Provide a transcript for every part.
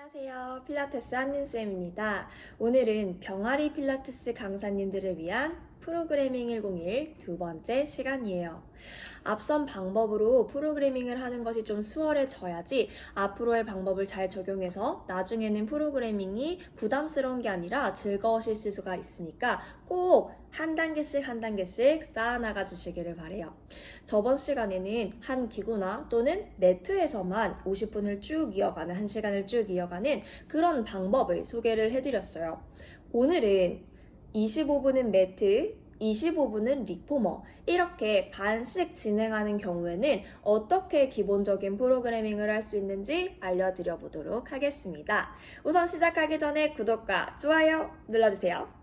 안녕하세요. 필라테스 한님쌤입니다. 오늘은 병아리 필라테스 강사님들을 위한 프로그래밍 101 두 번째 시간이에요. 앞선 방법으로 프로그래밍을 하는 것이 좀 수월해져야지 앞으로의 방법을 잘 적용해서 나중에는 프로그래밍이 부담스러운 게 아니라 즐거우실 수가 있으니까 꼭 한 단계씩 한 단계씩 쌓아나가 주시기를 바래요. 저번 시간에는 한 기구나 또는 네트에서만 50분을 쭉 이어가는 한 시간을 쭉 이어가는 그런 방법을 소개를 해드렸어요. 오늘은 25분은 매트, 25분은 리포머 이렇게 반씩 진행하는 경우에는 어떻게 기본적인 프로그래밍을 할 수 있는지 알려드려 보도록 하겠습니다. 우선 시작하기 전에 구독과 좋아요 눌러주세요.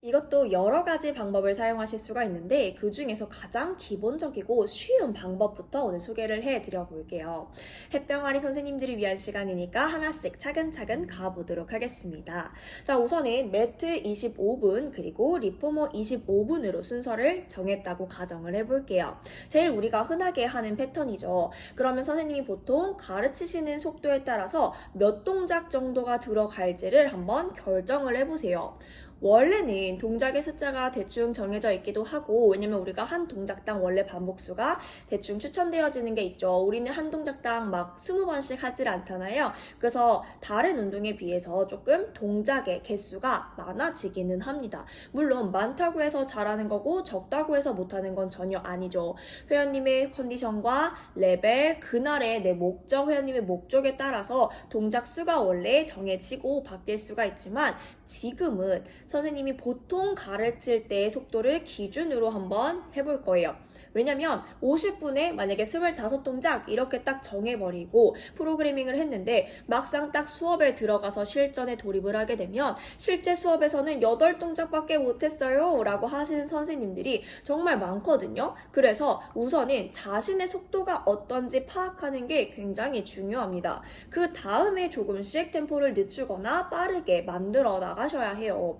이것도 여러 가지 방법을 사용하실 수가 있는데 그 중에서 가장 기본적이고 쉬운 방법부터 오늘 소개를 해 드려 볼게요. 햇병아리 선생님들을 위한 시간이니까 하나씩 차근차근 가보도록 하겠습니다. 자, 우선은 매트 25분 그리고 리포머 25분으로 순서를 정했다고 가정을 해볼게요. 제일 우리가 흔하게 하는 패턴이죠. 그러면 선생님이 보통 가르치시는 속도에 따라서 몇 동작 정도가 들어갈지를 한번 결정을 해보세요. 원래는 동작의 숫자가 대충 정해져 있기도 하고 왜냐면 우리가 한 동작당 원래 반복수가 대충 추천되어지는 게 있죠. 우리는 한 동작당 막 20번씩 하질 않잖아요. 그래서 다른 운동에 비해서 조금 동작의 개수가 많아지기는 합니다. 물론 많다고 해서 잘하는 거고 적다고 해서 못하는 건 전혀 아니죠. 회원님의 컨디션과 레벨, 그날의 내 목적, 회원님의 목적에 따라서 동작 수가 원래 정해지고 바뀔 수가 있지만 지금은 선생님이 보통 가르칠 때의 속도를 기준으로 한번 해볼 거예요. 왜냐면 50분에 만약에 25동작 이렇게 딱 정해버리고 프로그래밍을 했는데 막상 딱 수업에 들어가서 실전에 돌입을 하게 되면 실제 수업에서는 8동작밖에 못했어요 라고 하시는 선생님들이 정말 많거든요. 그래서 우선은 자신의 속도가 어떤지 파악하는 게 굉장히 중요합니다. 그 다음에 조금씩 템포를 늦추거나 빠르게 만들어 나가셔야 해요.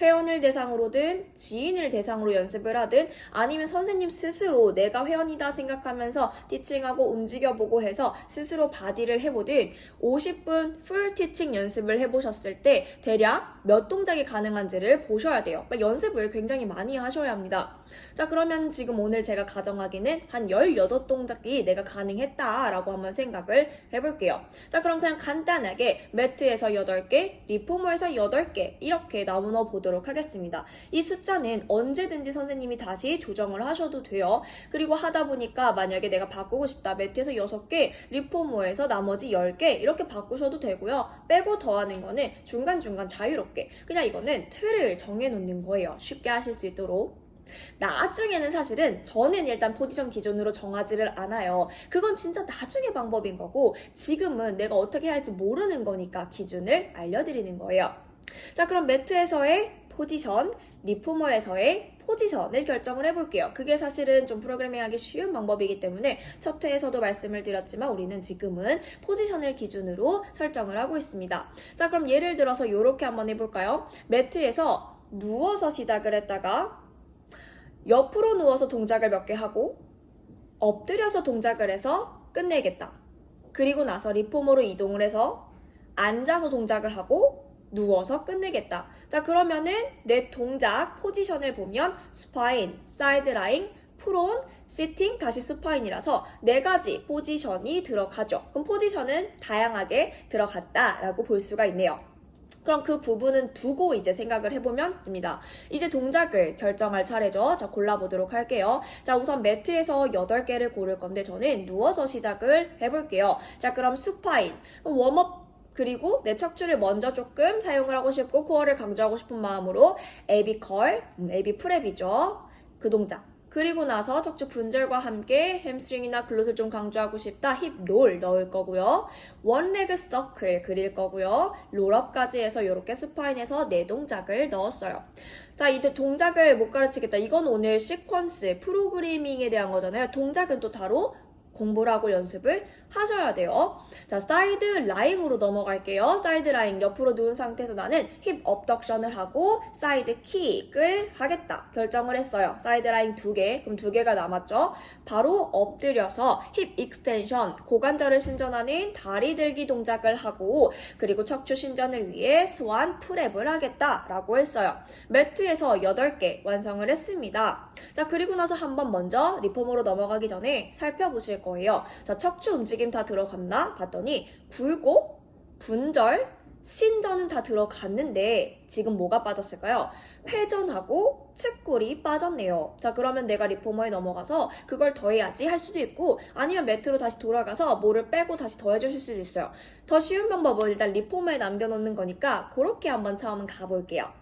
회원을 대상으로든 지인을 대상으로 연습을 하든 아니면 선생님 스스로 내가 회원이다 생각하면서 티칭하고 움직여보고 해서 스스로 바디를 해보든 50분 풀 티칭 연습을 해보셨을 때 대략 몇 동작이 가능한지를 보셔야 돼요. 그러니까 연습을 굉장히 많이 하셔야 합니다. 자, 그러면 지금 오늘 제가 가정하기는 한 18동작이 내가 가능했다라고 한번 생각을 해볼게요. 자, 그럼 그냥 간단하게 매트에서 8개, 리포머에서 8개 이렇게 나누어 보도록 하겠습니다. 이 숫자는 언제든지 선생님이 다시 조정을 하셔도 돼요. 그리고 하다 보니까 만약에 내가 바꾸고 싶다. 매트에서 6개, 리포머에서 나머지 10개 이렇게 바꾸셔도 되고요. 빼고 더하는 거는 중간중간 자유롭게 그냥 이거는 틀을 정해놓는 거예요. 쉽게 하실 수 있도록. 나중에는 사실은 저는 일단 포지션 기준으로 정하지를 않아요. 그건 진짜 나중에 방법인 거고 지금은 내가 어떻게 할지 모르는 거니까 기준을 알려드리는 거예요. 자, 그럼 매트에서의 포지션, 리포머에서의 포지션을 결정을 해볼게요. 그게 사실은 좀 프로그래밍하기 쉬운 방법이기 때문에 첫 회에서도 말씀을 드렸지만 우리는 지금은 포지션을 기준으로 설정을 하고 있습니다. 자, 그럼 예를 들어서 이렇게 한번 해볼까요? 매트에서 누워서 시작을 했다가 옆으로 누워서 동작을 몇 개 하고 엎드려서 동작을 해서 끝내겠다. 그리고 나서 리폼으로 이동을 해서 앉아서 동작을 하고 누워서 끝내겠다. 자, 그러면은 내 동작 포지션을 보면 스파인, 사이드라인, 프론, 시팅, 다시 스파인이라서 네 가지 포지션이 들어가죠. 그럼 포지션은 다양하게 들어갔다라고 볼 수가 있네요. 그럼 그 부분은 두고 이제 생각을 해보면 됩니다. 이제 동작을 결정할 차례죠. 자, 골라보도록 할게요. 자, 우선 매트에서 8개를 고를 건데 저는 누워서 시작을 해볼게요. 자, 그럼 수파인. 웜업 그리고 내 척추를 먼저 조금 사용을 하고 싶고 코어를 강조하고 싶은 마음으로 AB 컬, 음, AB 프랩이죠. 그 동작. 그리고 나서 척추 분절과 함께 햄스트링이나 글룻을 좀 강조하고 싶다. 힙 롤 넣을 거고요. 원레그 서클 그릴 거고요. 롤업까지 해서 이렇게 스파인에서 네 동작을 넣었어요. 자, 이 동작을 못 가르치겠다. 이건 오늘 시퀀스, 프로그래밍에 대한 거잖아요. 동작은 또 따로 공부를 하고 연습을 하셔야 돼요. 자, 사이드 라인으로 넘어갈게요. 사이드 라인 옆으로 누운 상태에서 나는 힙 업덕션을 하고 사이드 킥을 하겠다. 결정을 했어요. 사이드 라인 두 개, 그럼 두 개가 남았죠. 바로 엎드려서 힙 익스텐션, 고관절을 신전하는 다리 들기 동작을 하고 그리고 척추 신전을 위해 스완 프랩을 하겠다라고 했어요. 매트에서 8개 완성을 했습니다. 자, 그리고 나서 한번 먼저 리폼으로 넘어가기 전에 살펴보실 거예요. 자, 척추 움직임 다 들어갔나? 봤더니 굴곡, 분절, 신전은 다 들어갔는데 지금 뭐가 빠졌을까요? 회전하고 측굴이 빠졌네요. 자, 그러면 내가 리포머에 넘어가서 그걸 더해야지 할 수도 있고 아니면 매트로 다시 돌아가서 뭐를 빼고 다시 더해주실 수도 있어요. 더 쉬운 방법은 일단 리포머에 남겨놓는 거니까 그렇게 한번 처음 가볼게요.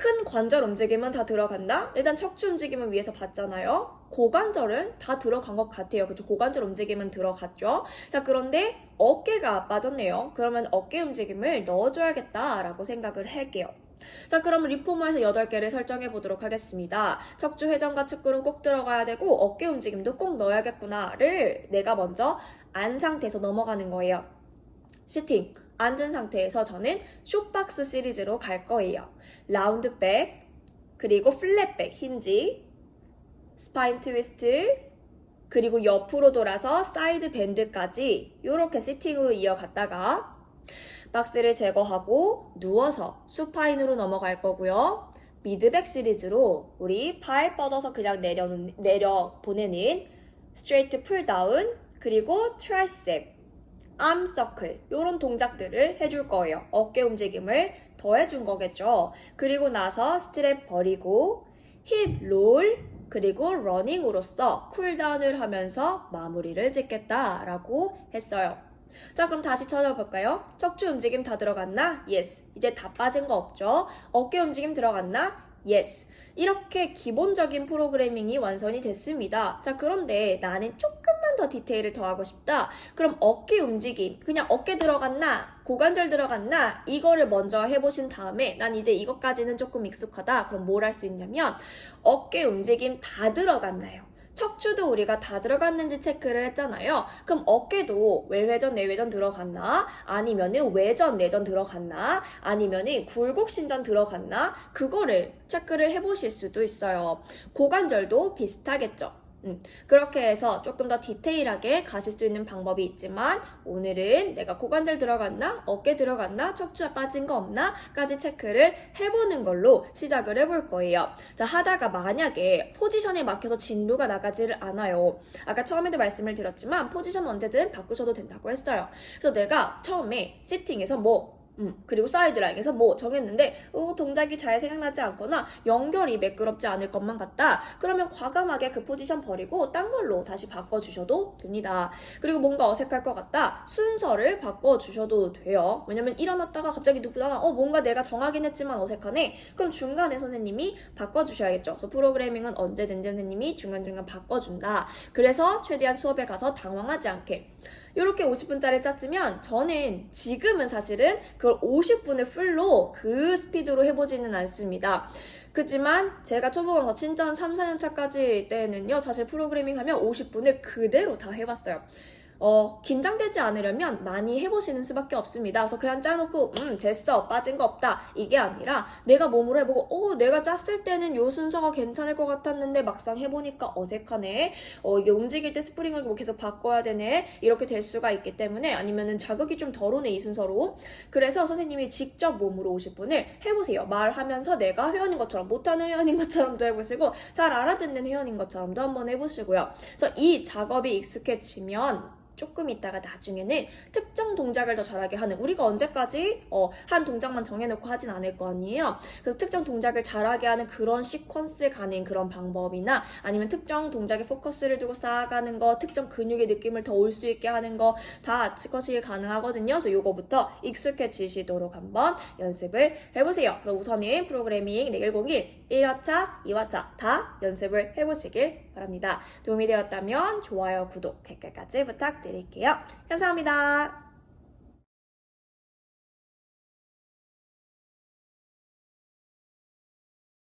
큰 관절 움직임은 다 들어간다? 일단 척추 움직임은 위에서 봤잖아요. 고관절은 다 들어간 것 같아요. 그쵸? 고관절 움직임은 들어갔죠? 자, 그런데 어깨가 빠졌네요. 그러면 어깨 움직임을 넣어줘야겠다라고 생각을 할게요. 자, 그러면 리포머에서 8개를 설정해 보도록 하겠습니다. 척추 회전과 측근은 꼭 들어가야 되고 어깨 움직임도 꼭 넣어야겠구나를 내가 먼저 안 상태에서 넘어가는 거예요. 시팅. 앉은 상태에서 저는 쇼박스 시리즈로 갈 거예요. 라운드 백, 그리고 플랫백 힌지, 스파인 트위스트, 그리고 옆으로 돌아서 사이드 밴드까지 이렇게 시팅으로 이어갔다가 박스를 제거하고 누워서 수파인으로 넘어갈 거고요. 미드백 시리즈로 우리 팔 뻗어서 그냥 내려, 내려 보내는 스트레이트 풀다운 그리고 트라이셉 암 서클 이런 동작들을 해줄 거예요. 어깨 움직임을 더해준 거겠죠. 그리고 나서 스트랩 버리고 힙 롤 그리고 러닝으로서 쿨다운을 하면서 마무리를 짓겠다라고 했어요. 자, 그럼 다시 찾아볼까요? 척추 움직임 다 들어갔나? Yes. 이제 다 빠진 거 없죠? 어깨 움직임 들어갔나? Yes. 이렇게 기본적인 프로그래밍이 완성이 됐습니다. 자, 그런데 나는 조금만 더 디테일을 더하고 싶다. 그럼 어깨 움직임, 그냥 어깨 들어갔나? 고관절 들어갔나? 이거를 먼저 해보신 다음에 난 이제 이것까지는 조금 익숙하다. 그럼 뭘 할 수 있냐면 어깨 움직임 다 들어갔나요? 척추도 우리가 다 들어갔는지 체크를 했잖아요. 그럼 어깨도 외회전, 내회전 들어갔나? 아니면은 외전, 내전 들어갔나? 아니면은 굴곡신전 들어갔나? 그거를 체크를 해보실 수도 있어요. 고관절도 비슷하겠죠. 음, 그렇게 해서 조금 더 디테일하게 가실 수 있는 방법이 있지만 오늘은 내가 고관절 들어갔나? 어깨 들어갔나? 척추 빠진 거 없나? 까지 체크를 해보는 걸로 시작을 해볼 거예요. 자, 하다가 만약에 포지션에 막혀서 진도가 나가지를 않아요. 아까 처음에도 말씀을 드렸지만 포지션 언제든 바꾸셔도 된다고 했어요. 그래서 내가 처음에 시팅에서 뭐 음, 그리고 사이드 라인에서 뭐 정했는데 어, 동작이 잘 생각나지 않거나 연결이 매끄럽지 않을 것만 같다. 그러면 과감하게 그 포지션 버리고 딴 걸로 다시 바꿔주셔도 됩니다. 그리고 뭔가 어색할 것 같다. 순서를 바꿔주셔도 돼요. 왜냐면 일어났다가 갑자기 눕다가 어 뭔가 내가 정하긴 했지만 어색하네. 그럼 중간에 선생님이 바꿔주셔야겠죠. 그래서 프로그래밍은 언제든지 선생님이 중간중간 바꿔준다. 그래서 최대한 수업에 가서 당황하지 않게 이렇게 50분짜리 짰으면 저는 지금은 사실은 그걸 50분을 풀로 그 스피드로 해보지는 않습니다. 그지만 제가 초보 강사 친전 3, 4년 차까지 때는요, 사실 프로그래밍 하면 50분을 그대로 다 해봤어요. 어, 긴장되지 않으려면 많이 해보시는 수밖에 없습니다. 그래서 그냥 짜놓고, 음, 됐어. 빠진 거 없다. 이게 아니라 내가 몸으로 해보고, 어, 내가 짰을 때는 요 순서가 괜찮을 것 같았는데 막상 해보니까 어색하네. 어, 이게 움직일 때 스프링을 뭐 계속 바꿔야 되네. 이렇게 될 수가 있기 때문에 아니면은 자극이 좀 덜 오네, 이 순서로. 그래서 선생님이 직접 몸으로 오실 분을 해보세요. 말하면서 내가 회원인 것처럼, 못하는 회원인 것처럼도 해보시고, 잘 알아듣는 회원인 것처럼도 한번 해보시고요. 그래서 이 작업이 익숙해지면 조금 있다가 나중에는 특정 동작을 더 잘하게 하는 우리가 언제까지 어, 한 동작만 정해놓고 하진 않을 거 아니에요. 그래서 특정 동작을 잘하게 하는 그런 시퀀스 가는 그런 방법이나 아니면 특정 동작에 포커스를 두고 쌓아가는 거, 특정 근육의 느낌을 더 올 수 있게 하는 거 다 스쿼시 가능하거든요. 그래서 요거부터 익숙해지시도록 한번 연습을 해보세요. 그래서 우선은 프로그래밍 4101 1화차, 2화차 다 연습을 해보시길 바랍니다. 도움이 되었다면 좋아요, 구독, 댓글까지 부탁드립니다. 드릴게요. 감사합니다.